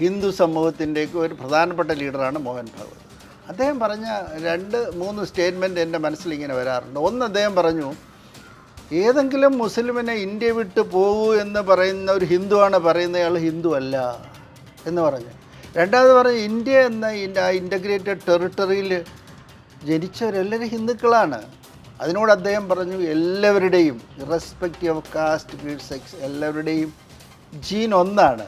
ഹിന്ദു സമൂഹത്തിന്റെയൊക്കെ ഒരു പ്രധാനപ്പെട്ട ലീഡറാണ് മോഹൻ ഭാഗവത്. അദ്ദേഹം പറഞ്ഞ രണ്ട് മൂന്ന് സ്റ്റേറ്റ്മെന്റ് എന്റെ മനസ്സിൽ ഇങ്ങനെ വരാറുണ്ട്. ഒന്ന് അദ്ദേഹം പറഞ്ഞു ഏതെങ്കിലും മുസ്ലിമിനെ ഇന്ത്യ വിട്ട് പോകൂ എന്ന് പറയുന്ന ഒരു ഹിന്ദുവാണ് പറയുന്നയാൾ ഹിന്ദു അല്ല എന്ന് പറഞ്ഞു. രണ്ടാമത് പറഞ്ഞു ഇന്ത്യ എന്ന ഇന്റഗ്രേറ്റഡ് ടെറിട്ടറിയിൽ ജനിച്ചവരെല്ലാവരും ഹിന്ദുക്കളാണ്. അതിനോട് അദ്ദേഹം പറഞ്ഞു എല്ലാവരുടെയും irrespective of caste creed sex എല്ലാവരുടെയും ജീൻ ഒന്നാണ്.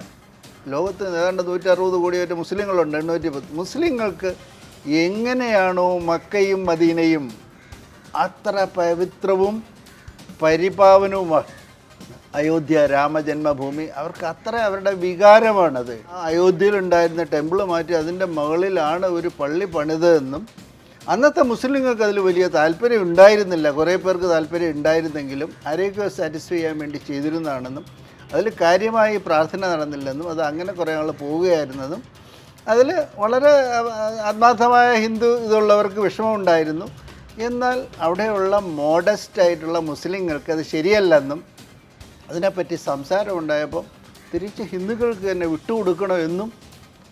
ലോകത്ത് ഏതാണ്ട് നൂറ്റി അറുപത് കോടിയായിട്ട് മുസ്ലിങ്ങളുണ്ട് എണ്ണൂറ്റി പത്ത് മുസ്ലിങ്ങൾക്ക് എങ്ങനെയാണോ മക്കയും മദീനയും അത്ര പവിത്രവും പരിപാവനവുമാണ് അയോധ്യ രാമജന്മഭൂമി അവർക്ക് അത്ര അവരുടെ വികാരമാണത്. അയോധ്യയിലുണ്ടായിരുന്ന ടെമ്പിൾ മാറ്റി അതിന്റെ മുകളിലാണ് ഒരു പള്ളി പണിതെന്നും അന്നത്തെ മുസ്ലിങ്ങൾക്ക് അതിൽ വലിയ താല്പര്യം ഉണ്ടായിരുന്നില്ല. കുറേ പേർക്ക് താല്പര്യം ഉണ്ടായിരുന്നെങ്കിലും ആരെയൊക്കെ സാറ്റിസ്ഫൈ ചെയ്യാൻ വേണ്ടി ചെയ്തിരുന്നതാണെന്നും അതിൽ കാര്യമായി പ്രാർത്ഥന നടന്നില്ലെന്നും അത് അങ്ങനെ കുറേ ആൾ പോവുകയായിരുന്നതും. അതിൽ വളരെ ആത്മാർത്ഥമായ ഹിന്ദു ഇതുള്ളവർക്ക് വിഷമമുണ്ടായിരുന്നു. എന്നാൽ അവിടെയുള്ള മോഡസ്റ്റ് ആയിട്ടുള്ള മുസ്ലിങ്ങൾക്ക് അത് ശരിയല്ലെന്നും അതിനെപ്പറ്റി സംസാരമുണ്ടായപ്പോൾ തിരിച്ച് ഹിന്ദുക്കൾക്ക് തന്നെ വിട്ടുകൊടുക്കണോ എന്നും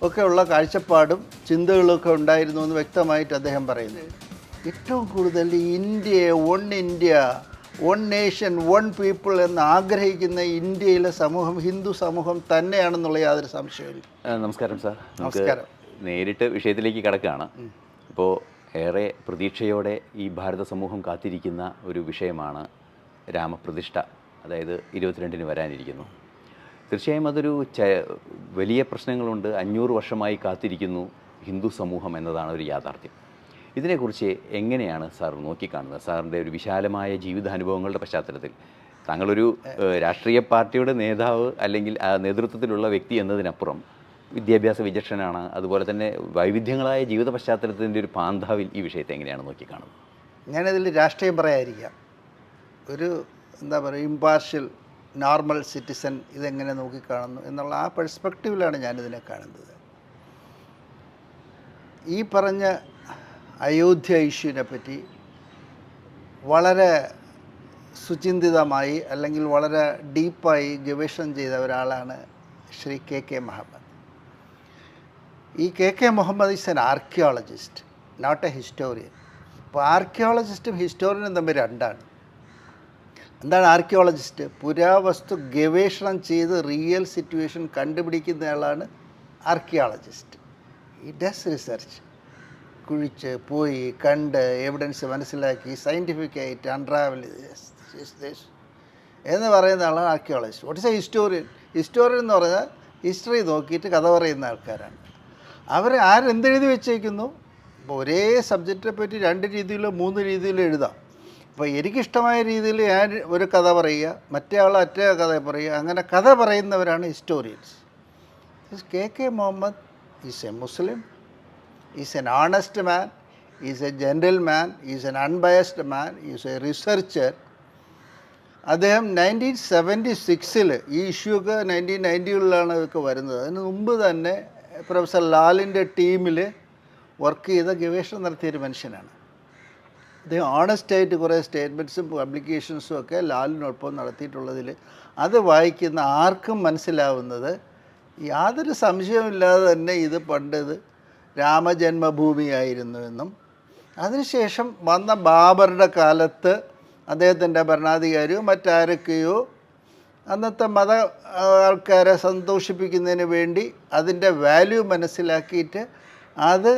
ഒക്കെയുള്ള കാഴ്ചപ്പാടും ചിന്തകളൊക്കെ ഉണ്ടായിരുന്നു എന്ന് വ്യക്തമായിട്ട് അദ്ദേഹം പറയുന്നു. ഏറ്റവും കൂടുതൽ ഇന്ത്യയെ one India one nation one people എന്ന് ആഗ്രഹിക്കുന്ന ഇന്ത്യയിലെ സമൂഹം ഹിന്ദു സമൂഹം തന്നെയാണെന്നുള്ള യാതൊരു സംശയമില്ല നമസ്കാരം സാർ. നമസ്കാരം. നേരിട്ട് വിഷയത്തിലേക്ക് കിടക്കുകയാണ്. ഇപ്പോൾ ഏറെ പ്രതീക്ഷയോടെ ഈ ഭാരത സമൂഹം കാത്തിരിക്കുന്ന ഒരു വിഷയമാണ് രാമപ്രതിഷ്ഠ. അതായത് ഇരുപത്തിരണ്ടിന് വരാനിരിക്കുന്നു. തീർച്ചയായും അതൊരു ച വലിയ പ്രശ്നങ്ങളുണ്ട്. അഞ്ഞൂറ് വർഷമായി കാത്തിരിക്കുന്നു ഹിന്ദു സമൂഹം എന്നതാണ് ഒരു യാഥാർത്ഥ്യം. ഇതിനെക്കുറിച്ച് എങ്ങനെയാണ് സാർ നോക്കിക്കാണുന്നത്? സാറിന്റെ ഒരു വിശാലമായ ജീവിതാനുഭവങ്ങളുടെ പശ്ചാത്തലത്തിൽ താങ്കളൊരു രാഷ്ട്രീയ പാർട്ടിയുടെ നേതാവ് അല്ലെങ്കിൽ നേതൃത്വത്തിലുള്ള വ്യക്തി എന്നതിനപ്പുറം വിദ്യാഭ്യാസ വിചക്ഷണനാണ് അതുപോലെ തന്നെ വൈവിധ്യങ്ങളായ ജീവിത പശ്ചാത്തലത്തിന്റെ ഒരു പാന്താവിൽ ഈ വിഷയത്തെ എങ്ങനെയാണ് നോക്കിക്കാണുന്നത്? ഞാനതിൽ രാഷ്ട്രീയം പറയാതിരിക്കാം ഒരു എന്താ പറയുക ഇമ്പാർഷ്യൽ നോർമൽ സിറ്റിസൺ ഇതെങ്ങനെ നോക്കിക്കാണുന്നു എന്നുള്ള ആ പെർസ്പെക്റ്റീവിലാണ് ഞാനിതിനെ കാണുന്നത്. ഈ പറഞ്ഞ അയോധ്യ ഇഷ്യൂവിനെ പറ്റി വളരെ സുചിന്തിതമായി അല്ലെങ്കിൽ വളരെ ഡീപ്പായി ഗവേഷണം ചെയ്ത ഒരാളാണ് ശ്രീ കെ കെ മുഹമ്മദ്. ഈ K K Muhammad is an archaeologist not a historian അപ്പോൾ ആർക്കിയോളജിസ്റ്റും ഹിസ്റ്റോറിയനും തമ്മിൽ രണ്ടാണ്. എന്താണ് ആർക്കിയോളജിസ്റ്റ് പുരാവസ്തു ഗവേഷണം ചെയ്ത് റിയൽ സിറ്റുവേഷൻ കണ്ടുപിടിക്കുന്നയാളാണ് ആർക്കിയോളജിസ്റ്റ് ഇറ്റ് ഡസ് റിസർച്ച് കുഴിച്ച് പോയി കണ്ട് എവിഡൻസ് മനസ്സിലാക്കി സയന്റിഫിക്കായിട്ട് അൺട്രാവൽ എന്ന് പറയുന്നതാണ് archaeologist what is a historian historian എന്ന് പറഞ്ഞാൽ ഹിസ്റ്ററി നോക്കിയിട്ട് കഥ പറയുന്ന ആൾക്കാരാണ്. അവർ ആരെന്തെഴുതി വെച്ചേക്കുന്നു? ഇപ്പോൾ ഒരേ സബ്ജക്റ്റിനെ പറ്റി രണ്ട് രീതിയിലോ മൂന്ന് രീതിയിലോ എഴുതാം. അപ്പോൾ എനിക്കിഷ്ടമായ രീതിയിൽ ഞാൻ ഒരു കഥ പറയുക മറ്റേ ആൾ മറ്റേ കഥ പറയുക അങ്ങനെ കഥ പറയുന്നവരാണ് historians K K Muhammad is a Muslim is an honest man, a general man is an unbiased man is a researcher അദ്ദേഹം നയന്റീൻ സെവന്റി സിക്സിൽ ഈ ഇഷ്യൂ ഒക്കെ നയന്റീൻ നയന്റികളിലാണ് ഇതൊക്കെ വരുന്നത്. അതിന് മുമ്പ് തന്നെ പ്രൊഫസർ ലാലിന്റെ ടീമിൽ വർക്ക് ചെയ്ത ഗവേഷണം നടത്തിയൊരു മനുഷ്യനാണ്. അദ്ദേഹം ഓണസ്റ്റായിട്ട് കുറേ സ്റ്റേറ്റ്മെന്റ്സും പബ്ലിക്കേഷൻസും ഒക്കെ ലാലിനൊപ്പം നടത്തിയിട്ടുള്ളതിൽ അത് വായിക്കുന്ന ആർക്കും മനസ്സിലാവുന്നത് യാതൊരു സംശയവുമില്ലാതെ തന്നെ ഇത് പണ്ടത് രാമജന്മഭൂമിയായിരുന്നു എന്നും. അതിനുശേഷം വന്ന ബാബറുടെ കാലത്ത് അദ്ദേഹത്തിന്റെ ഭരണാധികാരിയോ മറ്റാരൊക്കെയോ അന്നത്തെ മത ആൾക്കാരെ സന്തോഷിപ്പിക്കുന്നതിന് വേണ്ടി അതിന്റെ വാല്യൂ മനസ്സിലാക്കിയിട്ട് അത്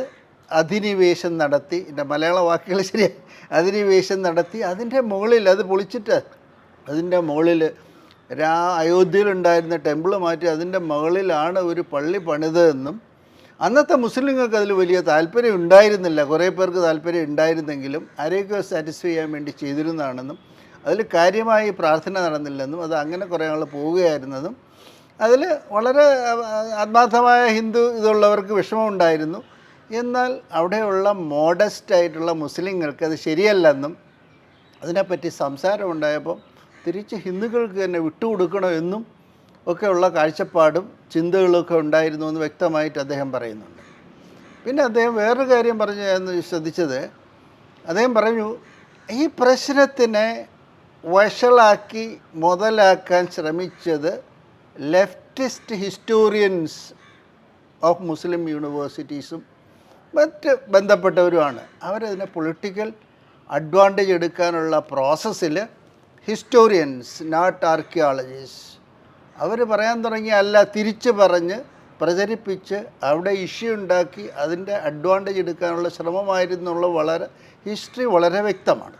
അധിനിവേശം നടത്തി എന്റെ മലയാള വാക്കുകൾ ശരിയായി അധിനിവേശം നടത്തി അതിന്റെ മുകളിൽ അത് പൊളിച്ചിട്ട് അതിന്റെ മുകളിൽ രാ അയോധ്യയിലുണ്ടായിരുന്ന ടെമ്പിൾ മാറ്റി അതിന്റെ മുകളിലാണ് ഒരു പള്ളി പണിതതെന്നും അന്നത്തെ മുസ്ലിങ്ങൾക്ക് അതിൽ വലിയ താല്പര്യം ഉണ്ടായിരുന്നില്ല. കുറേ പേർക്ക് താല്പര്യം ഉണ്ടായിരുന്നെങ്കിലും ആരെയൊക്കെ സാറ്റിസ്ഫൈ ചെയ്യാൻ വേണ്ടി ചെയ്തിരുന്നതാണെന്നും അതിൽ കാര്യമായി പ്രാർത്ഥന നടന്നില്ലെന്നും അത് അങ്ങനെ കുറേ ആൾ പോവുകയായിരുന്നതും അതിൽ വളരെ ആത്മാർത്ഥമായ ഹിന്ദു ഇതുള്ളവർക്ക് വിഷമമുണ്ടായിരുന്നു. എന്നാൽ അവിടെയുള്ള മോഡസ്റ്റ് ആയിട്ടുള്ള മുസ്ലിങ്ങൾക്ക് അത് ശരിയല്ലെന്നും അതിനെപ്പറ്റി സംസാരമുണ്ടായപ്പോൾ തിരിച്ച് ഹിന്ദുക്കൾക്ക് തന്നെ വിട്ടുകൊടുക്കണോ എന്നും ഒക്കെയുള്ള കാഴ്ചപ്പാടും ചിന്തകളൊക്കെ ഉണ്ടായിരുന്നു എന്ന് വ്യക്തമായിട്ട് അദ്ദേഹം പറയുന്നുണ്ട്. പിന്നെ അദ്ദേഹം വേറൊരു കാര്യം പറഞ്ഞു എന്ന് ശ്രദ്ധിച്ചത് അദ്ദേഹം പറഞ്ഞു ഈ പ്രശ്നത്തിനെ വഷളാക്കി മുതലാക്കാൻ ശ്രമിച്ചത് ലെഫ്റ്റിസ്റ്റ് ഹിസ്റ്റോറിയൻസ് ഓഫ് മുസ്ലിം യൂണിവേഴ്സിറ്റീസും മറ്റ് ബന്ധപ്പെട്ടവരുമാണ്. അവരതിനെ പൊളിറ്റിക്കൽ അഡ്വാന്റേജ് എടുക്കാനുള്ള പ്രോസസ്സിൽ ഹിസ്റ്റോറിയൻസ് നോട്ട് ആർക്കിയോളജിസ്റ്റ് അവർ പറയാൻ തുടങ്ങി അല്ല തിരിച്ച് പറഞ്ഞ് പ്രചരിപ്പിച്ച് അവിടെ ഇഷ്യൂ ഉണ്ടാക്കി അതിന്റെ അഡ്വാന്റേജ് എടുക്കാനുള്ള ശ്രമമായിരുന്നുള്ള വളരെ ഹിസ്റ്ററി വളരെ വ്യക്തമാണ്.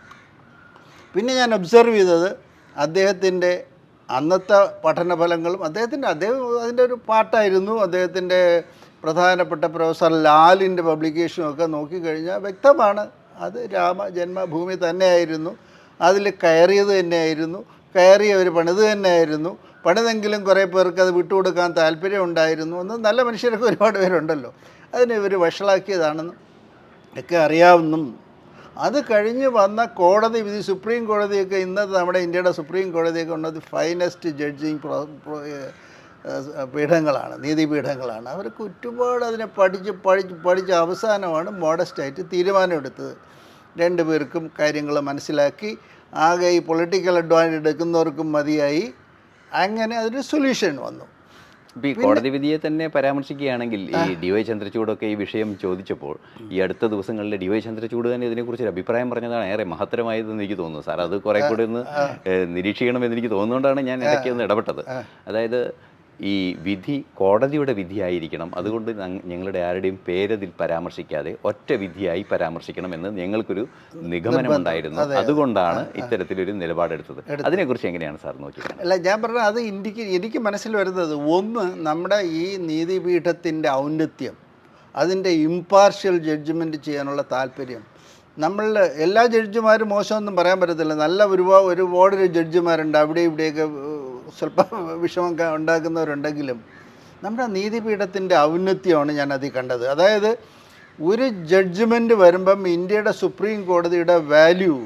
പിന്നെ ഞാൻ ഒബ്സർവ് ചെയ്തത് അദ്ദേഹത്തിന്റെ അന്നത്തെ പഠനഫലങ്ങളും അദ്ദേഹത്തിന്റെ അദ്ദേഹം അതിന്റെ ഒരു പാട്ടായിരുന്നു അദ്ദേഹത്തിന്റെ പ്രധാനപ്പെട്ട പ്രൊഫസർ ലാലിന്റെ പബ്ലിക്കേഷനൊക്കെ നോക്കിക്കഴിഞ്ഞാൽ വ്യക്തമാണ് അത് രാമ ജന്മഭൂമി തന്നെയായിരുന്നു അതിൽ കയറിയത് തന്നെയായിരുന്നു കയറിയവർ പണിത് തന്നെയായിരുന്നു പണിതെങ്കിലും കുറേ പേർക്ക് അത് വിട്ടുകൊടുക്കാൻ താല്പര്യമുണ്ടായിരുന്നു എന്ന് നല്ല മനുഷ്യരൊക്കെ ഒരുപാട് പേരുണ്ടല്ലോ. അതിനെ ഇവർ വഷളാക്കിയതാണെന്നും ഒക്കെ അറിയാവുന്നും. അത് കഴിഞ്ഞ് വന്ന കോടതി വിധി സുപ്രീം കോടതിയൊക്കെ ഇന്നത്തെ നമ്മുടെ ഇന്ത്യയുടെ സുപ്രീം കോടതിയൊക്കെ ഉള്ളത് ഫൈനസ്റ്റ് ജഡ്ജിങ് പീഠങ്ങളാണ് നീതിപീഠങ്ങളാണ് അവർക്ക് ഒരുപാട് അതിനെ പഠിച്ച് പഠിച്ച് പഠിച്ച അവസാനമാണ് മോഡസ്റ്റായിട്ട് തീരുമാനമെടുത്തത്. രണ്ടുപേർക്കും കാര്യങ്ങൾ മനസ്സിലാക്കി. ആകെ ഈ പൊളിറ്റിക്കൽ അഡ്വാന്റേജ് എടുക്കുന്നവർക്കും മതിയായി. അങ്ങനെ അതൊരു സൊല്യൂഷൻ വന്നു. ഇപ്പോൾ ഈ കോടതി വിധിയെ തന്നെ പരാമർശിക്കുകയാണെങ്കിൽ ഈ ഡി വൈ ചന്ദ്രചൂഡൊക്കെ ഈ വിഷയം ചോദിച്ചപ്പോൾ ഈ അടുത്ത ദിവസങ്ങളിൽ ഡി വൈ ചന്ദ്രചൂഡ് തന്നെ ഇതിനെക്കുറിച്ച് ഒരു അഭിപ്രായം പറഞ്ഞതാണ്. ഏറെ മഹത്തരമായതെന്ന് എനിക്ക് തോന്നുന്നു. സാർ അത് കുറെ കൂടി ഒന്ന് നിരീക്ഷിക്കണമെന്ന് എനിക്ക് തോന്നുന്നതുകൊണ്ടാണ് ഞാൻ ഇടയ്ക്ക് ഒന്ന് ഇടപെട്ടത്. അതായത് ഈ വിധി കോടതിയുടെ വിധിയായിരിക്കണം. അതുകൊണ്ട് ഞങ്ങളുടെ ആരുടെയും പേരതിൽ പരാമർശിക്കാതെ ഒറ്റ വിധിയായി പരാമർശിക്കണം എന്ന് ഞങ്ങൾക്കൊരു നിഗമനം നിഗമനമുണ്ടായിരുന്നു അതുകൊണ്ടാണ് ഇത്തരത്തിലൊരു നിലപാടെടുത്തത്. അതിനെക്കുറിച്ച് എങ്ങനെയാണ് സാർ നോക്കിയത് അല്ല ഞാൻ പറഞ്ഞത് അത് എനിക്ക് എനിക്ക് മനസ്സിൽ വരുന്നത് ഒന്ന് നമ്മുടെ ഈ നീതിപീഠത്തിന്റെ ഔന്നത്യം അതിന്റെ ഇമ്പാർഷ്യൽ ജഡ്ജ്മെന്റ് ചെയ്യാനുള്ള താല്പര്യം. നമ്മൾ എല്ലാ ജഡ്ജിമാരും മോശമൊന്നും പറയാൻ പറ്റത്തില്ല. നല്ല ഒരുപാട് ഒരുപാട് ജഡ്ജിമാരുണ്ട് അവിടെ ഇവിടെയൊക്കെ സ്വല്പം വിഷമൊക്കെ ഉണ്ടാക്കുന്നവരുണ്ടെങ്കിലും നമ്മുടെ നീതിപീഠത്തിന്റെ ഔന്നത്യമാണ് ഞാൻ അതിൽ കണ്ടത്. അതായത് ഒരു ജഡ്ജ്മെന്റ് വരുമ്പം ഇന്ത്യയുടെ സുപ്രീം കോടതിയുടെ വാല്യൂ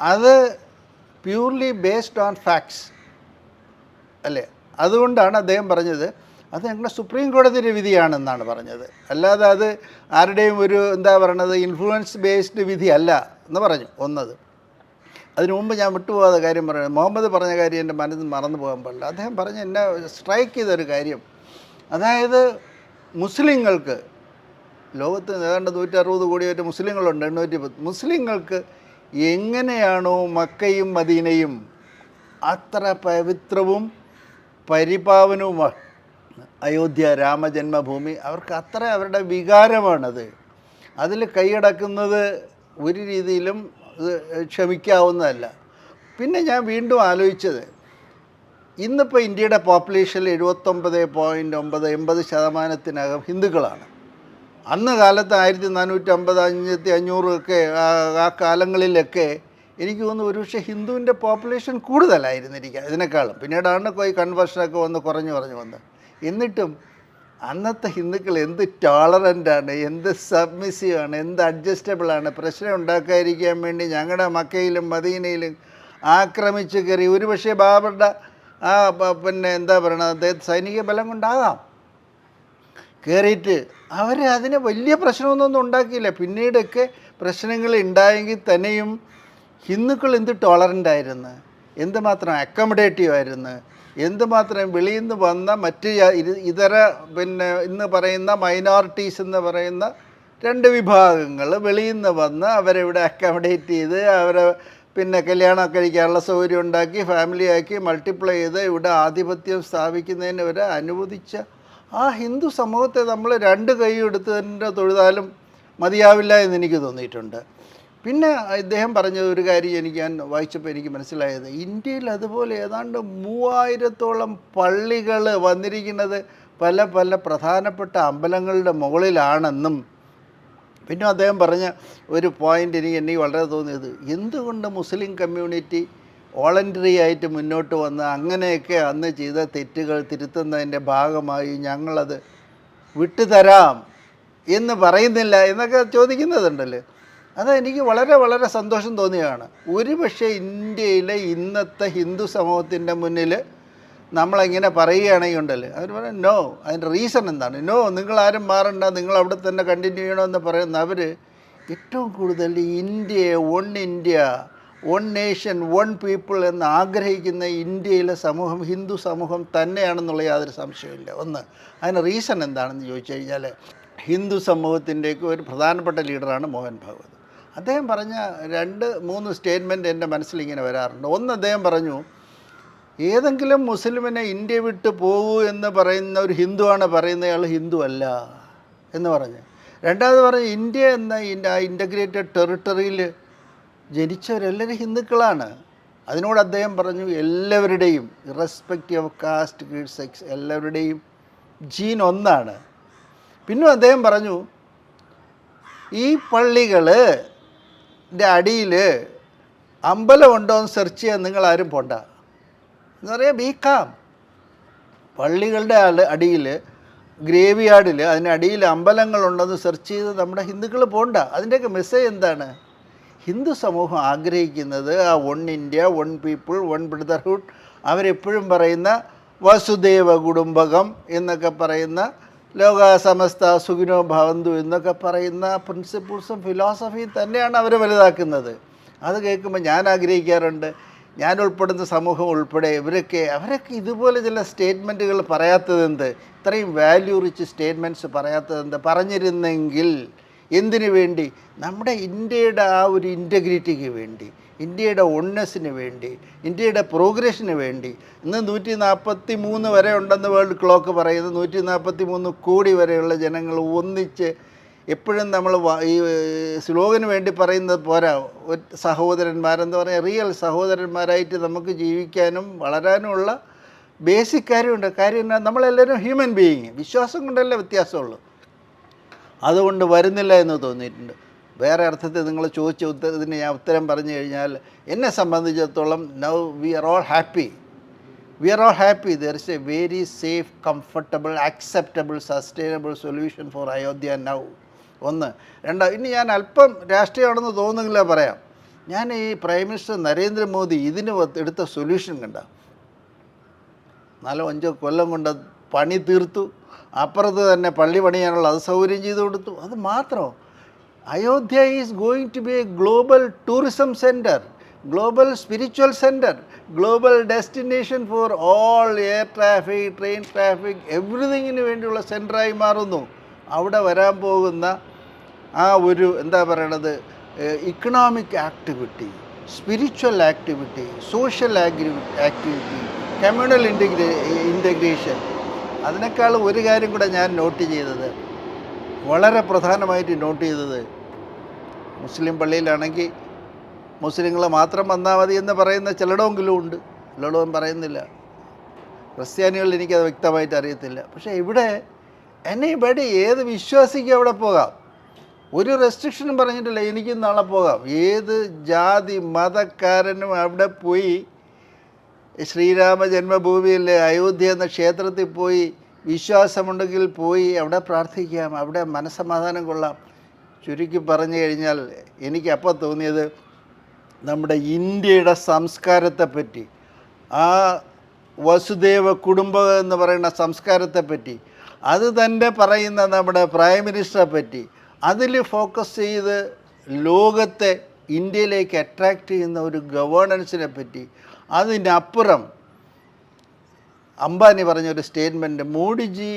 അത് പ്യൂർലി ബേസ്ഡ് ഓൺ ഫാക്ട്സ് അല്ലേ? അതുകൊണ്ടാണ് അദ്ദേഹം പറഞ്ഞത് അത് ഞങ്ങളുടെ സുപ്രീം കോടതിയുടെ വിധിയാണെന്നാണ് പറഞ്ഞത്. അല്ലാതെ അത് ആരുടെയും ഒരു എന്താ പറയണത് ഇൻഫ്ലുവൻസ് ബേസ്ഡ് വിധി അല്ല എന്ന് പറഞ്ഞു. ഒന്നത്. അതിനു മുമ്പ് ഞാൻ വിട്ടുപോകാതെ കാര്യം പറയുന്നത് മുഹമ്മദ് പറഞ്ഞ കാര്യം എന്റെ മനസ്സിൽ മറന്നു പോകാൻ പാടില്ല. അദ്ദേഹം പറഞ്ഞ എന്നെ സ്ട്രൈക്ക് ചെയ്തൊരു കാര്യം. അതായത് മുസ്ലിങ്ങൾക്ക് ലോകത്ത് ഏതാണ്ട് നൂറ്റി അറുപത് കോടിയായിട്ട് മുസ്ലിങ്ങളുണ്ട് എണ്ണൂറ്റി പത്ത് മുസ്ലിങ്ങൾക്ക് എങ്ങനെയാണോ മക്കയും മദീനയും അത്ര പവിത്രവും പരിപാവനവുമാണ് അയോധ്യ രാമജന്മഭൂമി. അവർക്ക് അത്ര അവരുടെ വികാരമാണത്. അതിൽ കൈയടക്കുന്നത് ഒരു രീതിയിലും ഇത് ക്ഷമിക്കാവുന്നതല്ല. പിന്നെ ഞാൻ വീണ്ടും ആലോചിച്ചത് ഇന്നിപ്പോൾ ഇന്ത്യയുടെ പോപ്പുലേഷനിൽ എഴുപത്തൊമ്പത് പോയിന്റ് ഒമ്പത് എൺപത് ശതമാനത്തിനകം ഹിന്ദുക്കളാണ്. അന്ന് കാലത്ത് ആയിരത്തി നാനൂറ്റി അമ്പത് അഞ്ഞൂറ്റി അഞ്ഞൂറൊക്കെ ആ- കാലങ്ങളിലൊക്കെ എനിക്ക് തോന്നുന്നു ഒരുപക്ഷെ ഹിന്ദുവിന്റെ പോപ്പുലേഷൻ കൂടുതലായിരുന്നിരിക്കുക ഇതിനേക്കാളും. പിന്നീടാണ് പോയി കൺവേർഷനൊക്കെ വന്ന് കുറഞ്ഞു കുറഞ്ഞു വന്നത്. എന്നിട്ടും അന്നത്തെ ഹിന്ദുക്കൾ എന്ത് ടോളറന്റാണ് എന്ത് സബ്മിസീവാണ് എന്ത് അഡ്ജസ്റ്റബിളാണ് പ്രശ്നം ഉണ്ടാക്കാതിരിക്കാൻ വേണ്ടി ഞങ്ങളുടെ മക്കയിലും മദീനയിലും ആക്രമിച്ച് കയറി ഒരുപക്ഷെ ബാബറുടെ ആ പിന്നെ എന്താ പറയണത് അദ്ദേഹത്തെ സൈനിക ബലം കൊണ്ടാകാം. കയറിയിട്ട് അവർ അതിന് വലിയ പ്രശ്നമൊന്നും ഉണ്ടാക്കിയില്ല. പിന്നീടൊക്കെ പ്രശ്നങ്ങൾ ഉണ്ടായെങ്കിൽ തന്നെയും ഹിന്ദുക്കൾ എന്ത് ടോളറന്റ് ആയിരുന്നു? എന്തുമാത്രം അക്കോമഡേറ്റീവ് ആയിരുന്നു? എന്തുമാത്രം വെളിയിൽ നിന്ന് വന്ന മറ്റ് ഇതര പിന്നെ ഇന്ന് പറയുന്ന മൈനോറിറ്റീസ് എന്ന് പറയുന്ന രണ്ട് വിഭാഗങ്ങൾ വെളിയിൽ നിന്ന് വന്ന് അവരെ ഇവിടെ അക്കോമഡേറ്റ് ചെയ്ത് അവരെ പിന്നെ കല്യാണം കഴിക്കാനുള്ള സൗകര്യം ഉണ്ടാക്കി ഫാമിലിയാക്കി മൾട്ടിപ്ലൈ ചെയ്ത് ഇവിടെ ആധിപത്യം സ്ഥാപിക്കുന്നതിന് വരെ അനുവദിച്ച ആ ഹിന്ദു സമൂഹത്തെ നമ്മൾ രണ്ട് കൈ എടുത്തതിന്റെ തൊഴുതാലും മതിയാവില്ല എന്ന് എനിക്ക് തോന്നിയിട്ടുണ്ട്. പിന്നെ ഇദ്ദേഹം പറഞ്ഞ ഒരു കാര്യം എനിക്ക് ഞാൻ വായിച്ചപ്പോൾ എനിക്ക് മനസ്സിലായത്. ഇന്ത്യയിൽ അതുപോലെ ഏതാണ്ട് മൂവായിരത്തോളം പള്ളികൾ വന്നിരിക്കുന്നത് പല പല പ്രധാനപ്പെട്ട അമ്പലങ്ങളുടെ മുകളിലാണെന്നും പിന്നെ അദ്ദേഹം പറഞ്ഞ ഒരു പോയിന്റ് എനിക്ക് എനിക്ക് വളരെ തോന്നിയത്. എന്തുകൊണ്ട് മുസ്ലിം കമ്മ്യൂണിറ്റി വോളണ്ടറി ആയിട്ട് മുന്നോട്ട് വന്ന് അങ്ങനെയൊക്കെ അന്ന് ചെയ്ത തെറ്റുകൾ തിരുത്തുന്നതിന്റെ ഭാഗമായി ഞങ്ങളത് വിട്ടുതരാം എന്ന് പറയുന്നില്ല എന്നൊക്കെ ചോദിക്കുന്നതുണ്ടല്ലോ? അത് എനിക്ക് വളരെ വളരെ സന്തോഷം തോന്നിയതാണ്. ഒരുപക്ഷെ ഇന്ത്യയിലെ ഇന്നത്തെ ഹിന്ദു സമൂഹത്തിന്റെ മുന്നിൽ നമ്മളെങ്ങനെ പറയുകയാണെങ്കിൽ ഉണ്ടല്ലോ? അവർ പറയും നോ അതിന്റെ റീസൺ എന്താണ്? നോ നിങ്ങൾ ആരും മാറണ്ട. നിങ്ങൾ അവിടെ തന്നെ കണ്ടിന്യൂ ചെയ്യണമെന്ന് പറയുന്ന അവർ ഏറ്റവും കൂടുതൽ ഇന്ത്യയെ one India one nation one people എന്ന് ആഗ്രഹിക്കുന്ന ഇന്ത്യയിലെ സമൂഹം ഹിന്ദു സമൂഹം തന്നെയാണെന്നുള്ള യാതൊരു സംശയമില്ല ഒന്ന് അതിന് റീസൺ എന്താണെന്ന് ചോദിച്ചു കഴിഞ്ഞാൽ ഹിന്ദു സമൂഹത്തിന്റെയൊക്കെ ഒരു പ്രധാനപ്പെട്ട ലീഡറാണ് മോഹൻ ഭാഗവത്. അദ്ദേഹം പറഞ്ഞ രണ്ട് മൂന്ന് സ്റ്റേറ്റ്മെന്റ് എന്റെ മനസ്സിൽ ഇങ്ങനെ വരാറുണ്ട്. ഒന്ന് അദ്ദേഹം പറഞ്ഞു ഏതെങ്കിലും മുസ്ലിമിനെ ഇന്ത്യ വിട്ട് പോകൂ എന്ന് പറയുന്ന ഒരു ഹിന്ദുവാണ് പറയുന്ന അയാൾ ഹിന്ദു അല്ല എന്ന് പറഞ്ഞു. രണ്ടാമത് പറഞ്ഞു ഇന്ത്യ എന്ന ഇന്റഗ്രേറ്റഡ് ടെറിട്ടറിയിൽ ജനിച്ചവരെല്ലാവരും ഹിന്ദുക്കളാണ്. അതിനോട് അദ്ദേഹം പറഞ്ഞു എല്ലാവരുടെയും irrespective of caste creed sex എല്ലാവരുടെയും ജീൻ ഒന്നാണ്. പിന്നെ അദ്ദേഹം പറഞ്ഞു ഈ പള്ളികൾ അടിയിൽ അമ്പലമുണ്ടോ എന്ന് സെർച്ച് ചെയ്യാൻ നിങ്ങൾ ആരും പോണ്ട. എന്ന് പറയാം ബീക്കാം പള്ളികളുടെ അടിയിൽ ഗ്രേവിയാർഡിൽ അതിനടിയിൽ അമ്പലങ്ങളുണ്ടെന്ന് സെർച്ച് ചെയ്ത് നമ്മുടെ ഹിന്ദുക്കൾ പോണ്ട. അതിന്റെയൊക്കെ മെസ്സേജ് എന്താണ്? ഹിന്ദു സമൂഹം ആഗ്രഹിക്കുന്നത് ആ one India one people one brotherhood അവരെപ്പോഴും പറയുന്ന വസുദേവ കുടുംബകം എന്നൊക്കെ പറയുന്ന ലോക സമസ്ത സുഖിനോ ഭവന്തു എന്നൊക്കെ പറയുന്ന പ്രിൻസിപ്പിൾസും ഫിലോസഫിയും തന്നെയാണ് അവർ വലുതാക്കുന്നത്. അത് കേൾക്കുമ്പോൾ ഞാൻ ആഗ്രഹിക്കാറുണ്ട്. ഞാൻ ഉൾപ്പെടുന്ന സമൂഹം ഉൾപ്പെടെ ഇവരൊക്കെ അവരൊക്കെ ഇതുപോലെ ചില സ്റ്റേറ്റ്മെന്റുകൾ പറയാത്തതെന്ത്? ഇത്രയും വാല്യൂ റിച്ച് സ്റ്റേറ്റ്മെന്റ്സ് പറയാത്തതെന്ത്? പറഞ്ഞിരുന്നെങ്കിൽ എന്തിനു വേണ്ടി? നമ്മുടെ ഇന്ത്യയുടെ ആ ഒരു ഇന്റഗ്രിറ്റിക്ക് വേണ്ടി ഇന്ത്യയുടെ ഒണ്ണസിന് വേണ്ടി ഇന്ത്യയുടെ പ്രോഗ്രഷന് വേണ്ടി. ഇന്ന് നൂറ്റി നാൽപ്പത്തി മൂന്ന് വരെ ഉണ്ടെന്ന് വേൾഡ് ക്ലോക്ക് പറയുന്നത് നൂറ്റി നാൽപ്പത്തി മൂന്ന് കോടി വരെയുള്ള ജനങ്ങൾ ഒന്നിച്ച് എപ്പോഴും നമ്മൾ ഈ സ്ലോഗന് വേണ്ടി പറയുന്നത് പോരാ. സഹോദരന്മാരെന്ന് പറഞ്ഞാൽ റിയൽ സഹോദരന്മാരായിട്ട് നമുക്ക് ജീവിക്കാനും വളരാനുമുള്ള ബേസിക് കാര്യമുണ്ട്. കാര്യം നമ്മളെല്ലാവരും ഹ്യൂമൻ ബീയിങ് വിശ്വാസം കൊണ്ടല്ലേ വ്യത്യാസമുള്ളൂ. അതുകൊണ്ട് വരുന്നില്ല എന്ന് തോന്നിയിട്ടുണ്ട്. വേറെ അർത്ഥത്തിൽ നിങ്ങൾ ചോദിച്ച ഉത്തരത്തിന് ഞാൻ ഉത്തരം പറഞ്ഞു കഴിഞ്ഞാൽ എന്നെ സംബന്ധിച്ചിടത്തോളം now we are all happy we are all happy there is a very safe comfortable acceptable sustainable solution for Ayodhya now ഒന്ന്. രണ്ടാ ഇനി ഞാൻ അല്പം രാഷ്ട്രീയമാണെന്ന് തോന്നുന്നില്ല പറയാം. ഞാൻ ഈ പ്രൈം മിനിസ്റ്റർ നരേന്ദ്രമോദി ഇതിന് എടുത്ത സൊല്യൂഷൻ കണ്ട. നാലോ അഞ്ചോ കൊല്ലം കൊണ്ട് പണി തീർത്തു. അപ്പുറത്ത് തന്നെ പള്ളി പണിയാനുള്ള അത് സൗകര്യം ചെയ്തു കൊടുത്തു. അത് മാത്രമോ Ayodhya is going to be a global tourism centre global spiritual centre global destination for all air traffic train traffic എവറിതിങ്ങിന് വേണ്ടിയുള്ള സെന്ററായി മാറുന്നു. അവിടെ വരാൻ പോകുന്ന ആ ഒരു എന്താ പറയണത് economic activity spiritual activity social activity communal ഇന്റഗ്രേ integration അതിനേക്കാൾ ഒരു കാര്യം കൂടെ ഞാൻ നോട്ട് ചെയ്തത്. വളരെ പ്രധാനമായിട്ട് നോട്ട് ചെയ്തത് മുസ്ലിം പള്ളിയിലാണെങ്കിൽ മുസ്ലിങ്ങൾ മാത്രം വന്നാൽ മതി എന്ന് പറയുന്ന ചിലടമെങ്കിലും ഉണ്ട്. ചിലടവും പറയുന്നില്ല. ക്രിസ്ത്യാനികളിൽ എനിക്കത് വ്യക്തമായിട്ട് അറിയത്തില്ല. പക്ഷേ ഇവിടെ എനിബഡി ഏത് വിശ്വാസിക്കും അവിടെ പോകാം. ഒരു റെസ്ട്രിക്ഷനും പറഞ്ഞിട്ടില്ല എനിക്കും നാളെ പോകാം. ഏത് ജാതി മതക്കാരനും അവിടെ പോയി ശ്രീരാമ ജന്മഭൂമിയിലെ അയോധ്യ എന്ന ക്ഷേത്രത്തിൽ പോയി വിശ്വാസമുണ്ടെങ്കിൽ പോയി അവിടെ പ്രാർത്ഥിക്കാം. അവിടെ മനസ്സമാധാനം കൊള്ളാം. ചുരുക്കി പറഞ്ഞു കഴിഞ്ഞാൽ എനിക്കപ്പോൾ തോന്നിയത് നമ്മുടെ ഇന്ത്യയുടെ സംസ്കാരത്തെ പറ്റി ആ വസുദേവ കുടുംബം എന്ന് പറയുന്ന സംസ്കാരത്തെ പറ്റി അത് തന്നെ പറയുന്ന നമ്മുടെ പ്രൈം മിനിസ്റ്ററെ പറ്റി അതിൽ ഫോക്കസ് ചെയ്ത് ലോകത്തെ ഇന്ത്യയിലേക്ക് അട്രാക്റ്റ് ചെയ്യുന്ന ഒരു ഗവേണൻസിനെ പറ്റി അതിനപ്പുറം അംബാനി പറഞ്ഞൊരു സ്റ്റേറ്റ്മെന്റ് മോഡിജി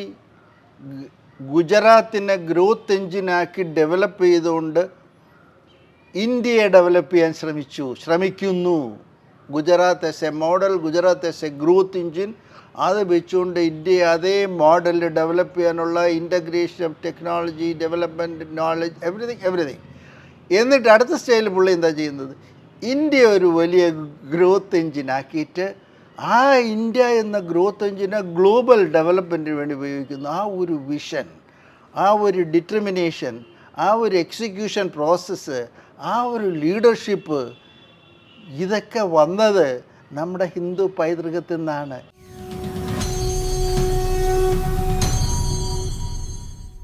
ഗുജറാത്തിനെ ഗ്രോത്ത് എഞ്ചിനാക്കി ഡെവലപ്പ് ചെയ്തുകൊണ്ട് ഇന്ത്യയെ ഡെവലപ്പ് ചെയ്യാൻ ശ്രമിച്ചു ശ്രമിക്കുന്നു. Gujarat as a model Gujarat as a growth engine അത് വെച്ചുകൊണ്ട് ഇന്ത്യ അതേ മോഡൽ ഡെവലപ്പ് ചെയ്യാനുള്ള integration of technology development knowledge everything everything എന്നിട്ട് അടുത്ത സ്റ്റേജിൽ പുള്ളി എന്താ ചെയ്യുന്നത്? ഇന്ത്യ ഒരു വലിയ ഗ്രോത്ത് എഞ്ചിൻ ആക്കിയിട്ട് ആ ഇന്ത്യ എന്ന ഗ്രോത്ത് എഞ്ചിനെ ഗ്ലോബൽ ഡെവലപ്മെന്റിന് വേണ്ടി ഉപയോഗിക്കുന്നു ആ ഒരു വിഷൻ ആ ഒരു ഡിറ്റർമിനേഷൻ ആ ഒരു എക്സിക്യൂഷൻ പ്രോസസ്സ് ആ ഒരു ലീഡർഷിപ്പ് ഇതൊക്കെ വന്നത് നമ്മുടെ ഹിന്ദു പൈതൃകത്തിൽ നിന്നാണ്.